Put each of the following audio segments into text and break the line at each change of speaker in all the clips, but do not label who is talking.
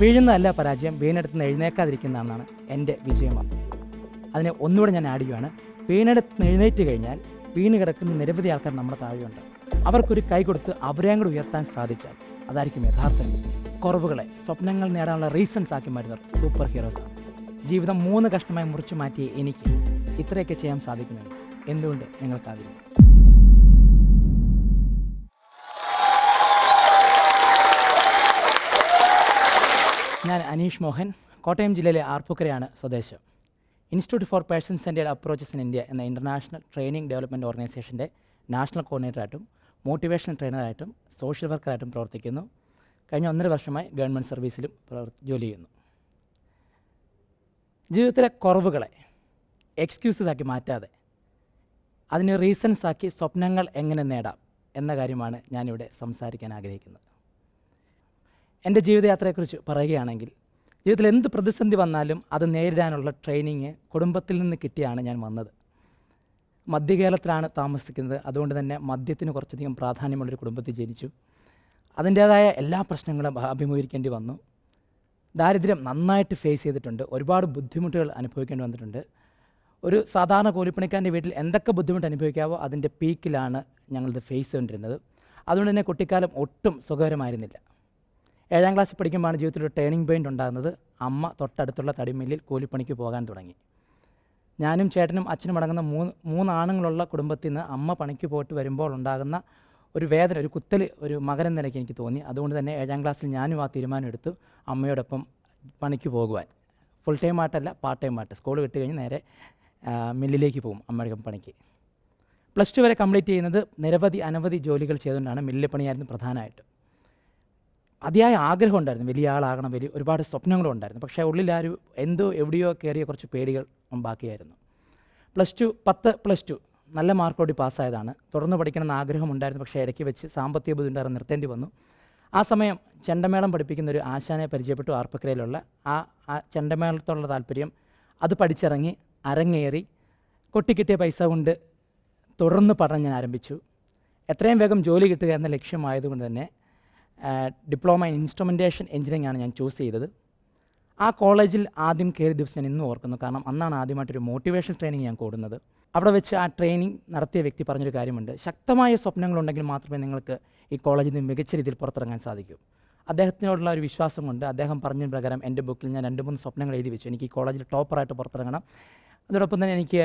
വീഴുന്നതല്ല പരാജയം വീണെടുത്ത് നിന്ന് എഴുന്നേക്കാതിരിക്കുന്നതാണ് എന്റെ വിജയമാണ് അതിനെ ഒന്നുകൂടെ ഞാൻ ആഡ് ചെയ്യുവാണ്. വീണെടുത്ത് എഴുന്നേറ്റ് കഴിഞ്ഞാൽ വീണ് കിടക്കുന്ന നിരവധി ആൾക്കാർ നമ്മുടെ താഴെയുണ്ട്. അവർക്കൊരു കൈ കൊടുത്ത് അവരെയും കൂടെ ഉയർത്താൻ സാധിച്ചാൽ അതായിരിക്കും യഥാർത്ഥം. കുറവുകളെ സ്വപ്നങ്ങൾ നേടാനുള്ള റീസൺസ് ആക്കി മാറ്റുന്നവർ സൂപ്പർ ഹീറോസാണ് ജീവിതം മൂന്ന് കഷ്ണമായി മുറിച്ചു മാറ്റിയ എനിക്ക് ഇത്രയൊക്കെ ചെയ്യാൻ സാധിക്കുന്നുണ്ട്. എന്തുകൊണ്ട്? നിങ്ങൾക്കാവില്ല ഞാൻ അനീഷ് മോഹൻ കോട്ടയം ജില്ലയിലെ ആർപ്പുക്കരയാണ് സ്വദേശം. Institute for person centred approaches in India എന്ന ഇന്റർനാഷണൽ ട്രെയിനിങ് ഡെവലപ്മെന്റ് ഓർഗനൈസേഷന്റെ നാഷണൽ കോർഡിനേറ്ററായിട്ടും മോട്ടിവേഷണൽ ട്രെയിനറായിട്ടും സോഷ്യൽ വർക്കറായിട്ടും പ്രവർത്തിക്കുന്നു. കഴിഞ്ഞ ഒന്നര വർഷമായി ഗവൺമെന്റ് സർവീസിലും ജോലി ചെയ്യുന്നു. ജീവിതത്തിലെ കുറവുകളെ എക്സ്ക്യൂസസ് ആക്കി മാറ്റാതെ അതിന് റീസൺസ് ആക്കി സ്വപ്നങ്ങൾ എങ്ങനെ നേടാം എന്ന കാര്യമാണ് ഞാനിവിടെ സംസാരിക്കാൻ ആഗ്രഹിക്കുന്നത്. എന്റെ ജീവിതയാത്രയെക്കുറിച്ച് പറയുകയാണെങ്കിൽ ജീവിതത്തിൽ എന്ത് പ്രതിസന്ധി വന്നാലും അത് നേരിടാനുള്ള ട്രെയിനിങ് കുടുംബത്തിൽ നിന്ന് കിട്ടിയാണ് ഞാൻ വന്നത്. മധ്യകേരളത്തിലാണ് താമസിക്കുന്നത്. അതുകൊണ്ട് തന്നെ മദ്യത്തിന് കുറച്ചധികം പ്രാധാന്യമുള്ളൊരു കുടുംബത്തിൽ ജനിച്ചു. അതിന്റേതായ എല്ലാ പ്രശ്നങ്ങളും അഭ- അഭിമുഖീകരിക്കേണ്ടി വന്നു. ദാരിദ്ര്യം നന്നായിട്ട് ഫേസ് ചെയ്തിട്ടുണ്ട്. ഒരുപാട് ബുദ്ധിമുട്ടുകൾ അനുഭവിക്കേണ്ടി വന്നിട്ടുണ്ട്. ഒരു സാധാരണ കൂലിപ്പണിക്കാരന്റെ വീട്ടിൽ എന്തൊക്കെ ബുദ്ധിമുട്ട് അനുഭവിക്കാവോ അതിന്റെ പീക്കിലാണ് ഞങ്ങളിത് ഫേസ് ചെയ്തുകൊണ്ടിരുന്നത്. അതുകൊണ്ട് തന്നെ കുട്ടിക്കാലം ഒട്ടും സുഖകരമായിരുന്നില്ല. ഏഴാം ക്ലാസ്സിൽ പഠിക്കുമ്പോഴാണ് ജീവിതത്തിൽ ഒരു ടേണിംഗ് പോയിന്റ് ഉണ്ടാകുന്നത്. അമ്മ തൊട്ടടുത്തുള്ള തടിമില്ലിൽ കൂലിപ്പണിക്ക് പോകാൻ തുടങ്ങി. ഞാനും ചേട്ടനും അച്ഛനും അടങ്ങുന്ന മൂന്ന് മൂന്ന് ആണുങ്ങളുള്ള കുടുംബത്തിൽ നിന്ന് അമ്മ പണിക്ക് പോയിട്ട് വരുമ്പോൾ ഉണ്ടാകുന്ന ഒരു വേദന ഒരു കുത്തൽ ഒരു മകരം നിലയ്ക്ക് എനിക്ക് തോന്നി. അതുകൊണ്ട് തന്നെ ഏഴാം ക്ലാസ്സിൽ ഞാനും ആ തീരുമാനം എടുത്തു അമ്മയോടൊപ്പം പണിക്ക് പോകുവാൻ. ഫുൾ ടൈം ആയിട്ടല്ല പാർട്ട് ടൈം ആയിട്ട്. സ്കൂൾ വിട്ട് കഴിഞ്ഞ് നേരെ മില്ലിലേക്ക് പോകും അമ്മയുടെ പണിക്ക്. പ്ലസ് ടു വരെ കംപ്ലീറ്റ് ചെയ്യുന്നത് നിരവധി അനവധി ജോലികൾ ചെയ്തുകൊണ്ടാണ് മില്ലിൽ പണിയായിരുന്നു പ്രധാനമായിട്ട്. അതിയായ ആഗ്രഹം ഉണ്ടായിരുന്നു. വലിയ ആളാകണം വലിയ ഒരുപാട് സ്വപ്നങ്ങളും ഉണ്ടായിരുന്നു. പക്ഷേ ഉള്ളിൽ എന്തോ എവിടെയോ കയറിയ കുറച്ച് പേടികൾ ബാക്കിയായിരുന്നു. പ്ലസ് ടു പത്ത് പ്ലസ് ടു നല്ല മാർക്കോടി പാസ്സായതാണ്. തുടർന്ന് പഠിക്കണമെന്ന് ആഗ്രഹമുണ്ടായിരുന്നു പക്ഷേ ഇടയ്ക്ക് വെച്ച് സാമ്പത്തിക ബുദ്ധിമുട്ടാറ് നിർത്തേണ്ടി വന്നു. ആ സമയം ചെണ്ടമേളം പഠിപ്പിക്കുന്ന ഒരു ആശാനെ പരിചയപ്പെട്ടു ആർപ്പക്കരയിലുള്ള. ആ ആ ചെണ്ടമേളത്തോടുള്ള താല്പര്യം അത് പഠിച്ചിറങ്ങി അരങ്ങേറി കൊട്ടിക്കിട്ടിയ പൈസ കൊണ്ട് തുടർന്ന് പഠനം ഞാൻ ആരംഭിച്ചു. എത്രയും വേഗം ജോലി കിട്ടുക എന്ന ലക്ഷ്യമായതുകൊണ്ട് തന്നെ ഡിപ്ലോമ ഇൻ ഇൻസ്ട്രുമെന്റേഷൻ എഞ്ചിനീയറിംഗ് ആണ് ഞാൻ ചൂസ് ചെയ്തത്. ആ കോളേജിൽ ആദ്യം കയറിയ ദിവസം ഞാൻ ഇന്നും ഓർക്കുന്നു. കാരണം അന്നാണ് ആദ്യമായിട്ടൊരു മോട്ടിവേഷൻ ട്രെയിനിങ് ഞാൻ കൂടുന്നത്. അവിടെ വെച്ച് ആ ട്രെയിനിങ് നടത്തിയ വ്യക്തി പറഞ്ഞൊരു കാര്യമുണ്ട്. ശക്തമായ സ്വപ്നങ്ങളുണ്ടെങ്കിൽ മാത്രമേ നിങ്ങൾക്ക് ഈ കോളേജിൽ നിന്ന് മികച്ച രീതിയിൽ പുറത്തിറങ്ങാൻ സാധിക്കൂ. അദ്ദേഹത്തിനോടുള്ള ഒരു വിശ്വാസം കൊണ്ട് അദ്ദേഹം പറഞ്ഞ പ്രകാരം എന്റെ ബുക്കിൽ ഞാൻ രണ്ട് മൂന്ന് സ്വപ്നങ്ങൾ എഴുതി വെച്ചു. എനിക്ക് ഈ കോളേജിൽ ടോപ്പറായിട്ട് പുറത്തിറങ്ങണം. അതോടൊപ്പം തന്നെ എനിക്ക്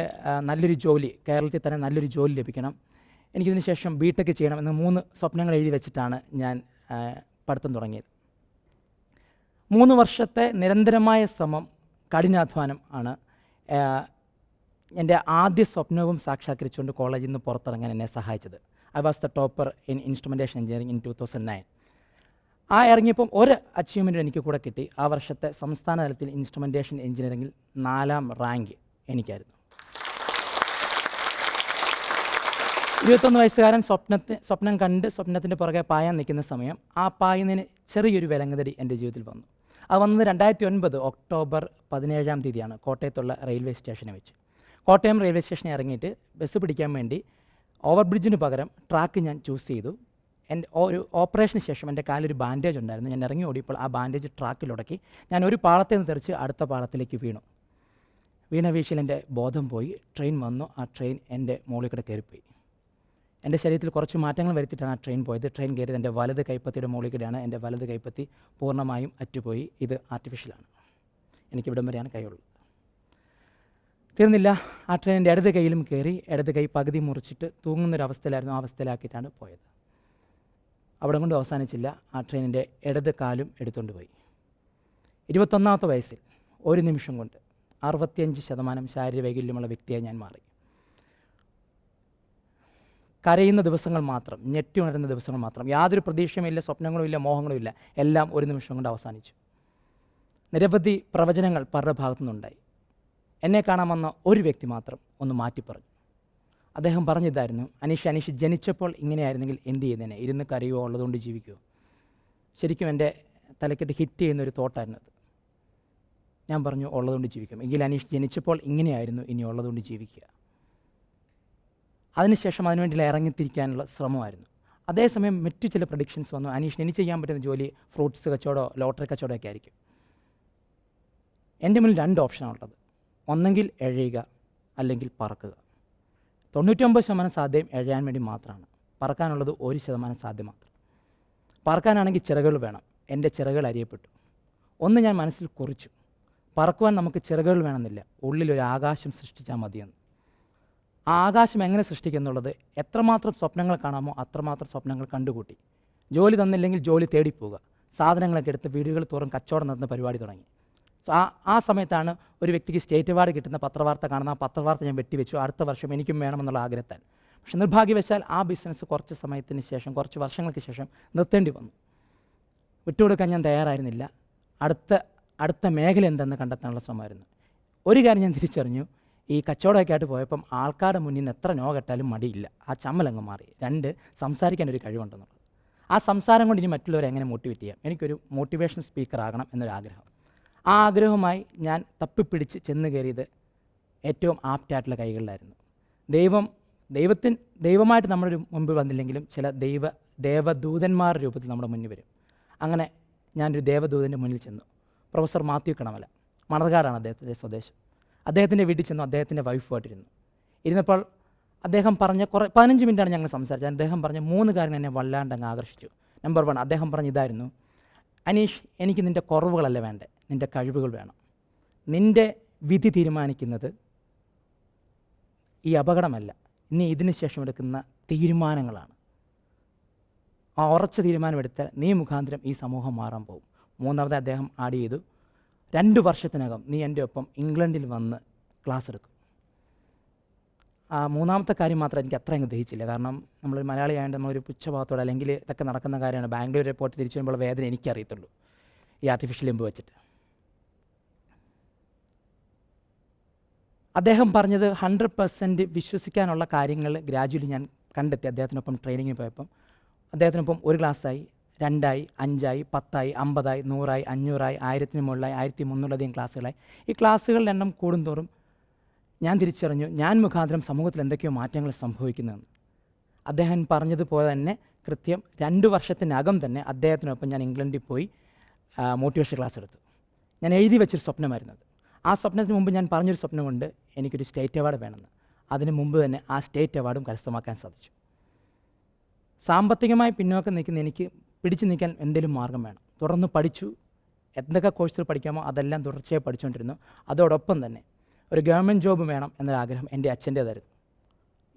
നല്ലൊരു ജോലി കേരളത്തിൽ തന്നെ നല്ലൊരു ജോലി ലഭിക്കണം. എനിക്കിതിന് ശേഷം ബി ടെക് ചെയ്യണം എന്ന മൂന്ന് സ്വപ്നങ്ങൾ എഴുതി വെച്ചിട്ടാണ് ഞാൻ പഠിത്തം തുടങ്ങിയത്. മൂന്ന് വർഷത്തെ നിരന്തരമായ ശ്രമം കഠിനാധ്വാനം ആണ് എന്റെ ആദ്യ സ്വപ്നവും സാക്ഷാത്കരിച്ചുകൊണ്ട് കോളേജിൽ നിന്ന് പുറത്തിറങ്ങാൻ എന്നെ സഹായിച്ചത്. I was the topper in instrumentation engineering in two thousand nine ആ ഇറങ്ങിയപ്പം ഒരു അച്ചീവ്മെന്റ് എനിക്ക് കൂടെ കിട്ടി. ആ വർഷത്തെ സംസ്ഥാന തലത്തിൽ ഇൻസ്ട്രുമെന്റേഷൻ എഞ്ചിനീയറിംഗിൽ നാലാം റാങ്ക് എനിക്കായിരുന്നു. ഇരുപത്തൊന്ന് വയസ്സുകാരൻ സ്വപ്നത്തെ സ്വപ്നം കണ്ട് സ്വപ്നത്തിന്റെ പുറകെ പായാൻ നിൽക്കുന്ന സമയം ആ പായുന്നതിന് ചെറിയൊരു വിലങ്ങുതടി എന്റെ ജീവിതത്തിൽ വന്നു. അത് വന്നത് രണ്ടായിരത്തി ഒൻപത് ഒക്ടോബർ പതിനേഴാം തീയതിയാണ് കോട്ടയത്തുള്ള റെയിൽവേ സ്റ്റേഷനെ വെച്ച്. കോട്ടയം റെയിൽവേ സ്റ്റേഷനിൽ ഇറങ്ങിയിട്ട് ബസ് പിടിക്കാൻ വേണ്ടി ഓവർ ബ്രിഡ്ജിന് പകരം ട്രാക്ക് ഞാൻ ചൂസ് ചെയ്തു. എന്റെ ഒരു ഓപ്പറേഷന് ശേഷം എന്റെ കാലൊരു ബാൻഡേജ് ഉണ്ടായിരുന്നു. ഞാൻ ഇറങ്ങി ഓടിയപ്പോൾ ആ ബാൻഡേജ് ട്രാക്കിലുടക്കി ഞാൻ ഒരു പാളത്തിൽ നിന്ന് തെറിച്ച് അടുത്ത പാളത്തിലേക്ക് വീണു. വീണ വീഴ്ചയിൽ എന്റെ ബോധം പോയി. ട്രെയിൻ വന്നു. ആ ട്രെയിൻ എന്റെ മുകളിൽ കൂടെ കയറിപ്പോയി. എന്റെ ശരീരത്തിൽ കുറച്ച് മാറ്റങ്ങൾ വരുത്തിയിട്ടാണ് ആ ട്രെയിൻ പോയത്. ട്രെയിൻ കയറിയത് എന്റെ വലത് കൈപ്പത്തിയുടെ മുകളിൽ കൂടെയാണ് എന്റെ വലത് കൈപ്പത്തി പൂർണമായും അറ്റുപോയി. ഇത് ആർട്ടിഫിഷ്യലാണ് എനിക്ക് ഇവിടം വരെയാണ് കൈയുള്ളത് തീർന്നില്ല. ആ ട്രെയിൻ എന്റെ ഇടത് കൈയിലും കയറി ഇടത് കൈ പകുതി മുറിച്ചിട്ട് തൂങ്ങുന്നൊരവസ്ഥയിലായിരുന്നു. ആ അവസ്ഥയിലാക്കിയിട്ടാണ് പോയത്. അവിടെ കൊണ്ട് അവസാനിച്ചില്ല. ആ ട്രെയിനിന്റെ ഇടത് കാലും എടുത്തുകൊണ്ട് പോയി. ഇരുപത്തൊന്നാമത്തെ വയസ്സിൽ ഒരു നിമിഷം കൊണ്ട് അറുപത്തിയഞ്ച് ശതമാനം ശാരീരിക വൈകല്യമുള്ള വ്യക്തിയായി ഞാൻ മാറി. കരയുന്ന ദിവസങ്ങൾ മാത്രം ഞെട്ടി ഉണരുന്ന ദിവസങ്ങൾ മാത്രം. യാതൊരു പ്രതീക്ഷയുമില്ല സ്വപ്നങ്ങളും ഇല്ല മോഹങ്ങളും ഇല്ല. എല്ലാം ഒരു നിമിഷം കൊണ്ട് അവസാനിച്ചു. നിരവധി പ്രവചനങ്ങൾ പലരുടെ ഭാഗത്തു നിന്നുണ്ടായി. എന്നെ കാണാൻ വന്ന ഒരു വ്യക്തി മാത്രം ഒന്ന് മാറ്റി പറഞ്ഞു. അദ്ദേഹം പറഞ്ഞിതായിരുന്നു അനീഷ് അനീഷ് ജനിച്ചപ്പോൾ ഇങ്ങനെയായിരുന്നെങ്കിൽ എന്ത് ചെയ്യുന്നതിനെ? ഇരുന്ന് കരയോ ഉള്ളതുകൊണ്ട് ജീവിക്കുമോ ശരിക്കും എന്റെ തലക്കെട്ട് ഹിറ്റ് ചെയ്യുന്ന ഒരു തോട്ടായിരുന്നു അത്. ഞാൻ പറഞ്ഞു ഉള്ളതുകൊണ്ട് ജീവിക്കും. എങ്കിൽ അനീഷ് ജനിച്ചപ്പോൾ ഇങ്ങനെയായിരുന്നു ഇനി ഉള്ളതുകൊണ്ട് ജീവിക്കുക. അതിനുശേഷം അതിനുവേണ്ടിയുള്ള ഇറങ്ങിത്തിരിക്കാനുള്ള ശ്രമമായിരുന്നു. അതേസമയം മറ്റു ചില പ്രഡിക്ഷൻസ് വന്നു. അനീഷിന് ഇനി ചെയ്യാൻ പറ്റുന്ന ജോലി ഫ്രൂട്ട്സ് കച്ചവടമോ ലോട്ടറി കച്ചവടമോ ഒക്കെ ആയിരിക്കും. എന്റെ മുന്നിൽ രണ്ട് ഓപ്ഷനാണുള്ളത് ഒന്നെങ്കിൽ എഴയുക അല്ലെങ്കിൽ പറക്കുക. തൊണ്ണൂറ്റൊമ്പത് ശതമാനം സാധ്യം എഴയാൻ വേണ്ടി മാത്രമാണ്. പറക്കാനുള്ളത് ഒരു ശതമാനം സാധ്യം മാത്രം. പറക്കാനാണെങ്കിൽ ചിറകുകൾ വേണം. എന്റെ ചിറകുകൾ അറിയപ്പെട്ടു ഒന്ന് ഞാൻ മനസ്സിൽ കുറിച്ചു. പറക്കുവാൻ നമുക്ക് ചിറകുകൾ വേണമെന്നില്ല. ഉള്ളിലൊരു ആകാശം സൃഷ്ടിച്ചാൽ മതിയെന്ന്. ആകാശം എങ്ങനെ സൃഷ്ടിക്കുന്നുള്ളത്? എത്രമാത്രം സ്വപ്നങ്ങൾ കാണാമോ അത്രമാത്രം സ്വപ്നങ്ങൾ കണ്ടുകൂട്ടി. ജോലി തന്നില്ലെങ്കിൽ ജോലി തേടിപ്പോവുക. സാധനങ്ങളൊക്കെ എടുത്ത് വീടുകൾ തോറും കച്ചവടം നടന്ന പരിപാടി തുടങ്ങി. സോ ആ ആ സമയത്താണ് ഒരു വ്യക്തിക്ക് സ്റ്റേറ്റ് അവാർഡ് കിട്ടുന്ന പത്രവാർത്ത കാണുന്ന ആ പത്രവാർത്ത ഞാൻ വെട്ടിവെച്ചു. അടുത്ത വർഷം എനിക്കും വേണമെന്നുള്ള ആഗ്രഹത്താൽ. പക്ഷെ നിർഭാഗ്യവശാൽ ആ ബിസിനസ് കുറച്ച് സമയത്തിന് ശേഷം കുറച്ച് വർഷങ്ങൾക്ക് ശേഷം നിർത്തേണ്ടി വന്നു. വിട്ടുകൊടുക്കാൻ ഞാൻ തയ്യാറായിരുന്നില്ല. അടുത്ത അടുത്ത മേഖല എന്തെന്ന് കണ്ടെത്താനുള്ള ശ്രമമായിരുന്നു. ഒരു കാര്യം ഞാൻ തിരിച്ചറിഞ്ഞു. ഈ കച്ചവടമൊക്കെ ആയിട്ട് പോയപ്പം ആൾക്കാരുടെ മുന്നിൽ നിന്ന് എത്ര നോ കെട്ടാലും മടിയില്ല. ആ ചമ്മലങ്ങ് മാറി. രണ്ട് സംസാരിക്കാൻ ഒരു കഴിവുണ്ടെന്നുള്ളത്. ആ സംസാരം കൊണ്ട് ഇനി മറ്റുള്ളവരെ എങ്ങനെ മോട്ടിവേറ്റ് ചെയ്യാം? എനിക്കൊരു മോട്ടിവേഷൻ സ്പീക്കർ ആകണം എന്നൊരാഗ്രഹം. ആ ആഗ്രഹവുമായി ഞാൻ തപ്പിപ്പിടിച്ച് ചെന്ന് കയറിയത് ഏറ്റവും ആപ്റ്റായിട്ടുള്ള കൈകളിലായിരുന്നു. ദൈവം ദൈവത്തിൻ ദൈവമായിട്ട് നമ്മുടെ മുമ്പിൽ വന്നില്ലെങ്കിലും ചില ദൈവ ദേവദൂതന്മാരുടെ രൂപത്തിൽ നമ്മുടെ മുന്നിൽ വരും. അങ്ങനെ ഞാനൊരു ദേവദൂതന്റെ മുന്നിൽ ചെന്നു. പ്രൊഫസർ മാത്യു കണമല മണർകാടാണ് അദ്ദേഹത്തിന്റെ സ്വദേശം. അദ്ദേഹത്തിന്റെ വീട്ടിൽ ചെന്നു അദ്ദേഹത്തിന്റെ വൈഫുമായിട്ടിരുന്നു ഇരുന്നപ്പോൾ അദ്ദേഹം പറഞ്ഞ കുറേ പതിനഞ്ച് മിനിറ്റാണ് ഞങ്ങൾ സംസാരിച്ചത്. അദ്ദേഹം പറഞ്ഞ മൂന്ന് കാര്യങ്ങൾ എന്നെ വല്ലാണ്ട് അങ്ങ് ആകർഷിച്ചു. നമ്പർ വൺ അദ്ദേഹം പറഞ്ഞ ഇതായിരുന്നു അനീഷ് എനിക്ക് നിന്റെ കുറവുകളല്ല വേണ്ടേ? നിന്റെ കഴിവുകൾ വേണം. നിന്റെ വിധി തീരുമാനിക്കുന്നത് ഈ അപകടമല്ല. നീ ഇതിന് ശേഷം എടുക്കുന്ന തീരുമാനങ്ങളാണ്. ആ ഉറച്ച തീരുമാനമെടുത്താൽ നീ മുഖാന്തരം ഈ സമൂഹം മാറാൻ പോകും. മൂന്നാമത് അദ്ദേഹം ആഡ് ചെയ്തു രണ്ട് വർഷത്തിനകം നീ എന്റെ ഒപ്പം ഇംഗ്ലണ്ടിൽ വന്ന് ക്ലാസ് എടുക്കും. ആ മൂന്നാമത്തെ കാര്യം മാത്രം എനിക്ക് അത്ര അങ്ങ് ദഹിച്ചില്ല. കാരണം നമ്മളൊരു മലയാളിയായതുകൊണ്ട് നമ്മളൊരു പുച്ഛഭാവത്തോടെ അല്ലെങ്കിൽ ഇതൊക്കെ നടക്കുന്ന കാര്യമാണ്. ബാംഗ്ലൂർ റിപ്പോർട്ട് തിരിച്ചു വരുമ്പോൾ വേദന എനിക്കറിയത്തുള്ളൂ ഈ ആർട്ടിഫിഷ്യൽ എംബ് വെച്ചിട്ട്. അദ്ദേഹം പറഞ്ഞത് ഹൺഡ്രഡ് പെർസെന്റ് വിശ്വസിക്കാനുള്ള കാര്യങ്ങൾ ഗ്രാജുവലി ഞാൻ കണ്ടെത്തി. അദ്ദേഹത്തിനൊപ്പം ട്രെയിനിങ്ങിന് പോയപ്പം അദ്ദേഹത്തിനൊപ്പം ഒരു ക്ലാസ്സായി രണ്ടായി അഞ്ചായി പത്തായി അമ്പതായി നൂറായി അഞ്ഞൂറായി ആയിരത്തിന് മുകളിലായി ആയിരത്തി മുന്നൂറിലധികം ക്ലാസ്സുകളായി. ഈ ക്ലാസ്സുകളുടെ എണ്ണം കൂടുന്തോറും ഞാൻ തിരിച്ചറിഞ്ഞു ഞാൻ മുഖാന്തരം സമൂഹത്തിൽ എന്തൊക്കെയോ മാറ്റങ്ങൾ സംഭവിക്കുന്നതെന്ന് അദ്ദേഹം പറഞ്ഞതുപോലെ തന്നെ കൃത്യം രണ്ട് വർഷത്തിനകം തന്നെ അദ്ദേഹത്തിനൊപ്പം ഞാൻ ഇംഗ്ലണ്ടിൽ പോയി മോട്ടിവേഷൻ ക്ലാസ് എടുത്തു. ഞാൻ എഴുതി വെച്ചൊരു സ്വപ്നമായിരുന്നത്. ആ സ്വപ്നത്തിന് മുമ്പ് ഞാൻ പറഞ്ഞൊരു സ്വപ്നമുണ്ട് എനിക്കൊരു സ്റ്റേറ്റ് അവാർഡ് വേണമെന്ന്. അതിന് മുമ്പ് തന്നെ ആ സ്റ്റേറ്റ് അവാർഡും കരസ്ഥമാക്കാൻ സാധിച്ചു. സാമ്പത്തികമായി പിന്നോക്കം നിൽക്കുന്ന എനിക്ക് പിടിച്ചു നിൽക്കാൻ എന്തെങ്കിലും മാർഗം വേണം. തുടർന്ന് പഠിച്ചു. എന്തൊക്കെ കോഴ്സുകൾ പഠിക്കാമോ അതെല്ലാം തുടർച്ചയായി പഠിച്ചുകൊണ്ടിരുന്നു. അതോടൊപ്പം തന്നെ ഒരു ഗവൺമെന്റ് ജോബ് വേണം എന്നൊരാഗ്രഹം എന്റെ അച്ഛന്റേതായിരുന്നു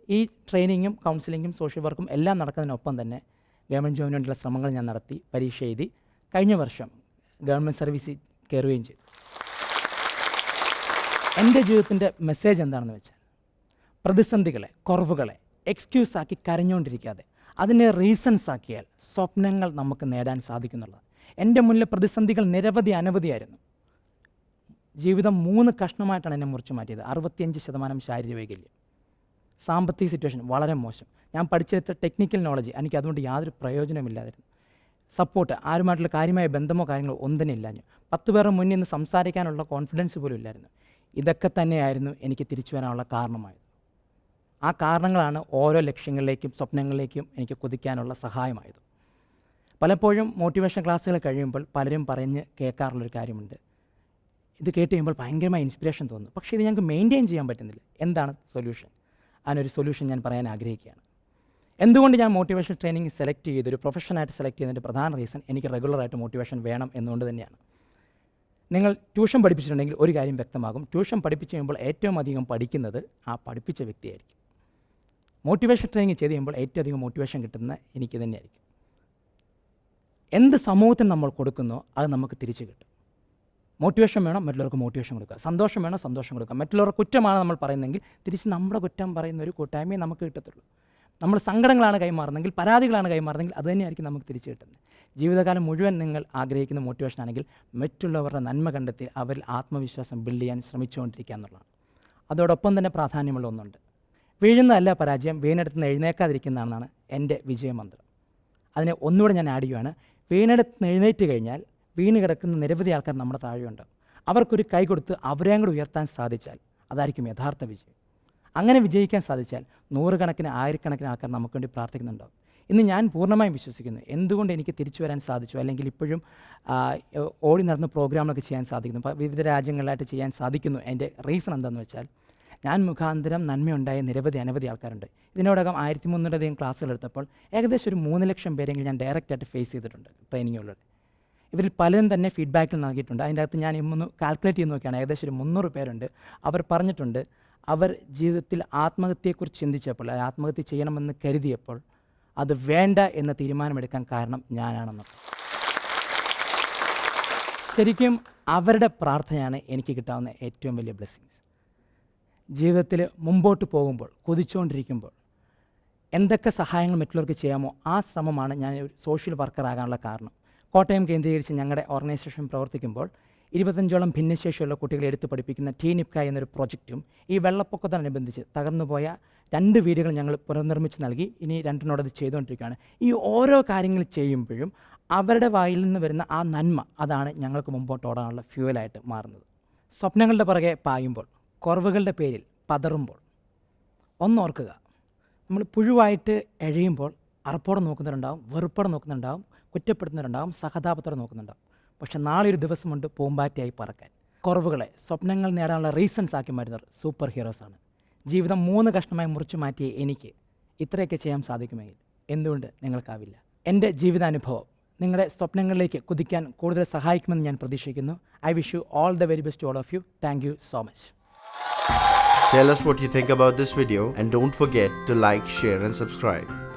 ഈ ട്രെയിനിങ്ങും കൗൺസിലിങ്ങും സോഷ്യൽ വർക്കും എല്ലാം നടക്കുന്നതിനൊപ്പം തന്നെ ഗവൺമെന്റ് ജോബിന് വേണ്ടിയുള്ള ശ്രമങ്ങൾ ഞാൻ നടത്തി പരീക്ഷ എഴുതി കഴിഞ്ഞ വർഷം ഗവൺമെന്റ് സർവീസിൽ കയറുകയും ചെയ്തു. എന്റെ ജീവിതത്തിന്റെ മെസ്സേജ് എന്താണെന്ന് വെച്ചാൽ പ്രതിസന്ധികളെ കുറവുകളെ എക്സ്ക്യൂസ് ആക്കി കരഞ്ഞുകൊണ്ടിരിക്കാതെ അതിനെ റീസൺസ് ആക്കിയാൽ സ്വപ്നങ്ങൾ നമുക്ക് നേടാൻ സാധിക്കുന്നുള്ളത്. എന്റെ മുന്നിൽ പ്രതിസന്ധികൾ നിരവധി അനവധിയായിരുന്നു. ജീവിതം മൂന്ന് കഷ്ണമായിട്ടാണ് എന്നെ മുറിച്ച് മാറ്റിയത്. അറുപത്തിയഞ്ച് ശതമാനം ശാരീരിക വൈകല്യം സാമ്പത്തിക സിറ്റുവേഷൻ വളരെ മോശം. ഞാൻ പഠിച്ചെടുത്ത ടെക്നിക്കൽ നോളജ് എനിക്ക് അതുകൊണ്ട് യാതൊരു പ്രയോജനമില്ലാതിരുന്നു സപ്പോർട്ട് ആരുമായിട്ടുള്ള കാര്യമായ ബന്ധമോ കാര്യങ്ങളോ ഒന്നും തന്നെ ഇല്ലാഞ്ഞു പത്ത് പേരുടെ മുന്നിൽ നിന്ന് സംസാരിക്കാനുള്ള കോൺഫിഡൻസ് പോലും ഇല്ലായിരുന്നു. ഇതൊക്കെ തന്നെയായിരുന്നു എനിക്ക് തിരിച്ചു വരാനുള്ള കാരണമായത്. ആ കാരണങ്ങളാണ് ഓരോ ലക്ഷ്യങ്ങളിലേക്കും സ്വപ്നങ്ങളിലേക്കും എനിക്ക് കുതിക്കാനുള്ള സഹായമായത്. പലപ്പോഴും മോട്ടിവേഷൻ ക്ലാസ്സുകൾ കഴിയുമ്പോൾ പലരും പറഞ്ഞ് കേൾക്കാറുള്ളൊരു കാര്യമുണ്ട്. ഇത് കേട്ട് കഴിയുമ്പോൾ ഭയങ്കരമായ ഇൻസ്പിറേഷൻ തോന്നുന്നു പക്ഷേ ഇത് ഞങ്ങൾക്ക് മെയിന്റെയിൻ ചെയ്യാൻ പറ്റുന്നില്ല. എന്താണ് സൊല്യൂഷൻ അതിനൊരു സൊല്യൂഷൻ ഞാൻ പറയാൻ ആഗ്രഹിക്കുകയാണ്. എന്തുകൊണ്ട് ഞാൻ മോട്ടിവേഷൻ ട്രെയിനിങ് സെലക്ട് ചെയ്ത് ഒരു പ്രൊഫഷനായിട്ട് സെലക്ട് ചെയ്യുന്നതിന്റെ പ്രധാന റീസൺ എനിക്ക് റെഗുലറായിട്ട് മോട്ടിവേഷൻ വേണം എന്നുകൊണ്ട് തന്നെയാണ്. നിങ്ങൾ ട്യൂഷൻ പഠിപ്പിച്ചിട്ടുണ്ടെങ്കിൽ ഒരു കാര്യം വ്യക്തമാകും. ട്യൂഷൻ പഠിപ്പിച്ച് കഴിയുമ്പോൾ ഏറ്റവും അധികം പഠിക്കുന്നത് ആ പഠിപ്പിച്ച വ്യക്തിയായിരിക്കും. മോട്ടിവേഷൻ ട്രെയിനിങ് ചെയ്ത് കഴിയുമ്പോൾ ഏറ്റവും അധികം മോട്ടിവേഷൻ കിട്ടുന്നത് എനിക്ക് തന്നെയായിരിക്കും. എന്ത് സമൂഹത്തിന് നമ്മൾ കൊടുക്കുന്നോ അത് നമുക്ക് തിരിച്ചു കിട്ടും. മോട്ടിവേഷൻ വേണം മറ്റുള്ളവർക്ക് മോട്ടിവേഷൻ കൊടുക്കുക സന്തോഷം വേണം സന്തോഷം കൊടുക്കുക മറ്റുള്ളവർ കുറ്റമാണ് നമ്മൾ പറയുന്നതെങ്കിൽ തിരിച്ച് നമ്മുടെ കുറ്റം പറയുന്ന ഒരു കൂട്ടായ്മയെ നമുക്ക് കിട്ടത്തുള്ളൂ. നമ്മൾ സങ്കടങ്ങളാണ് കൈമാറുന്നതെങ്കിൽ പരാതികളാണ് കൈമാറുന്നതെങ്കിൽ അത് തന്നെയായിരിക്കും നമുക്ക് തിരിച്ചു കിട്ടുന്നത്. ജീവിതകാലം മുഴുവൻ നിങ്ങൾ ആഗ്രഹിക്കുന്ന മോട്ടിവേഷൻ ആണെങ്കിൽ മറ്റുള്ളവരുടെ നന്മ കണ്ടെത്തി അവരിൽ ആത്മവിശ്വാസം ബിൽഡ് ചെയ്യാൻ ശ്രമിച്ചുകൊണ്ടിരിക്കുക എന്നുള്ളതാണ്. അതോടൊപ്പം തന്നെ പ്രാധാന്യമുള്ള ഒന്നുണ്ട്. വീഴുന്നതല്ല പരാജയം വീണെടുത്ത് എഴുന്നേക്കാതിരിക്കുന്നതാണെന്നാണ് എന്റെ വിജയമന്ത്രം. അതിനെ ഒന്നുകൂടെ ഞാൻ ആഡ് ചെയ്യുകയാണ് വീണെടുത്ത് എഴുന്നേറ്റ് കഴിഞ്ഞാൽ വീണ് കിടക്കുന്ന നിരവധി ആൾക്കാർ നമ്മുടെ താഴെയുണ്ട്. അവർക്കൊരു കൈ കൊടുത്ത് അവരെയും കൂടെ ഉയർത്താൻ സാധിച്ചാൽ അതായിരിക്കും യഥാർത്ഥ വിജയം. അങ്ങനെ വിജയിക്കാൻ സാധിച്ചാൽ നൂറുകണക്കിന് ആയിരക്കണക്കിന് ആൾക്കാർ നമുക്ക് വേണ്ടി പ്രാർത്ഥിക്കുന്നുണ്ടാവും ഇന്ന് ഞാൻ പൂർണമായും വിശ്വസിക്കുന്നു. എന്തുകൊണ്ട് എനിക്ക് തിരിച്ചു വരാൻ സാധിച്ചു? അല്ലെങ്കിൽ ഇപ്പോഴും ഓടി നടന്ന് പ്രോഗ്രാമൊക്കെ ചെയ്യാൻ സാധിക്കുന്നു? വിവിധ രാജ്യങ്ങളിലായിട്ട് ചെയ്യാൻ സാധിക്കുന്നു? എന്റെ റീസൺ എന്താണെന്ന് വെച്ചാൽ ഞാൻ മുഖാന്തരം നന്മയുണ്ടായ നിരവധി അനവധി ആൾക്കാരുണ്ട്. ഇതിനോടകം ആയിരത്തി മുന്നൂറധികം ക്ലാസ്സുകൾ എടുത്തപ്പോൾ ഏകദേശം ഒരു മൂന്ന് ലക്ഷം പേരെങ്കിലും ഞാൻ ഡയറക്റ്റായിട്ട് ഫേസ് ചെയ്തിട്ടുണ്ട് ട്രെയിനിങ്ങുകളിലൂടെ ഇവരിൽ പലരും തന്നെ ഫീഡ്ബാക്കിൽ നൽകിയിട്ടുണ്ട്. അതിന്റെ അകത്ത് ഞാൻ ഇന്ന് കാൽക്കുലേറ്റ് ചെയ്ത് നോക്കിയാണ് ഏകദേശം ഒരു മുന്നൂറ് പേരുണ്ട്. അവർ പറഞ്ഞിട്ടുണ്ട് അവർ ജീവിതത്തിൽ ആത്മഹത്യയെക്കുറിച്ച് ചിന്തിച്ചപ്പോൾ ആത്മഹത്യ ചെയ്യണമെന്ന് കരുതിയപ്പോൾ അത് വേണ്ട എന്ന തീരുമാനമെടുക്കാൻ കാരണം ഞാനാണെന്ന്. ശരിക്കും അവരുടെ പ്രാർത്ഥനയാണ് എനിക്ക് കിട്ടാവുന്ന ഏറ്റവും വലിയ ബ്ലെസ്സിങ്സ് ജീവിതത്തിൽ മുമ്പോട്ട് പോകുമ്പോൾ കൊതിച്ചുകൊണ്ടിരിക്കുമ്പോൾ എന്തൊക്കെ സഹായങ്ങൾ മറ്റുള്ളവർക്ക് ചെയ്യാമോ ആ ശ്രമമാണ് ഞാൻ ഒരു സോഷ്യൽ വർക്കറാകാനുള്ള കാരണം. കോട്ടയം കേന്ദ്രീകരിച്ച് ഞങ്ങളുടെ ഓർഗനൈസേഷൻ പ്രവർത്തിക്കുമ്പോൾ ഇരുപത്തഞ്ചോളം ഭിന്നശേഷിയുള്ള കുട്ടികളെ എടുത്ത് പഠിപ്പിക്കുന്ന ടീനിപ്ക എന്നൊരു പ്രോജക്റ്റും ഈ വെള്ളപ്പൊക്കത്തോടനുബന്ധിച്ച് തകർന്നുപോയ രണ്ട് വീടുകൾ ഞങ്ങൾ പുനർനിർമ്മിച്ച് നൽകി. ഇനി രണ്ടിനോട് അത് ചെയ്തുകൊണ്ടിരിക്കുകയാണ്. ഈ ഓരോ കാര്യങ്ങൾ ചെയ്യുമ്പോഴും അവരുടെ വായിൽ നിന്ന് വരുന്ന ആ നന്മ അതാണ് ഞങ്ങൾക്ക് മുമ്പോട്ട് ഓടാനുള്ള ഫ്യൂവലായിട്ട് മാറുന്നത്. സ്വപ്നങ്ങളുടെ പുറകെ പായുമ്പോൾ കുറവുകളുടെ പേരിൽ പതറുമ്പോൾ. ഒന്നോർക്കുക. നമ്മൾ പുഴുവായിട്ട് എഴയുമ്പോൾ അറപ്പോടെ നോക്കുന്നവരുണ്ടാവും വെറുപ്പോടെ നോക്കുന്നുണ്ടാവും കുറ്റപ്പെടുത്തുന്നവരുണ്ടാവും സഹതാപത്തോടെ നോക്കുന്നുണ്ടാവും പക്ഷെ നാളെ ഒരു ദിവസമുണ്ട് പൂമ്പാറ്റയായി പറക്കാൻ. കുറവുകളെ സ്വപ്നങ്ങൾ നേടാനുള്ള റീസൺസ് ആക്കി മാറ്റുന്നവർ സൂപ്പർ ഹീറോസാണ് ജീവിതം മൂന്ന് കഷ്ണമായി മുറിച്ചു മാറ്റിയ എനിക്ക് ഇത്രയൊക്കെ ചെയ്യാൻ സാധിക്കുമെങ്കിൽ എന്തുകൊണ്ട് നിങ്ങൾക്കാവില്ല? എന്റെ ജീവിതാനുഭവം നിങ്ങളുടെ സ്വപ്നങ്ങളിലേക്ക് കുതിക്കാൻ കൂടുതൽ സഹായിക്കുമെന്ന് ഞാൻ പ്രതീക്ഷിക്കുന്നു. I wish you all the very best all of you. Thank you so much.
Tell us what you think about this video and don't forget to like, share and subscribe.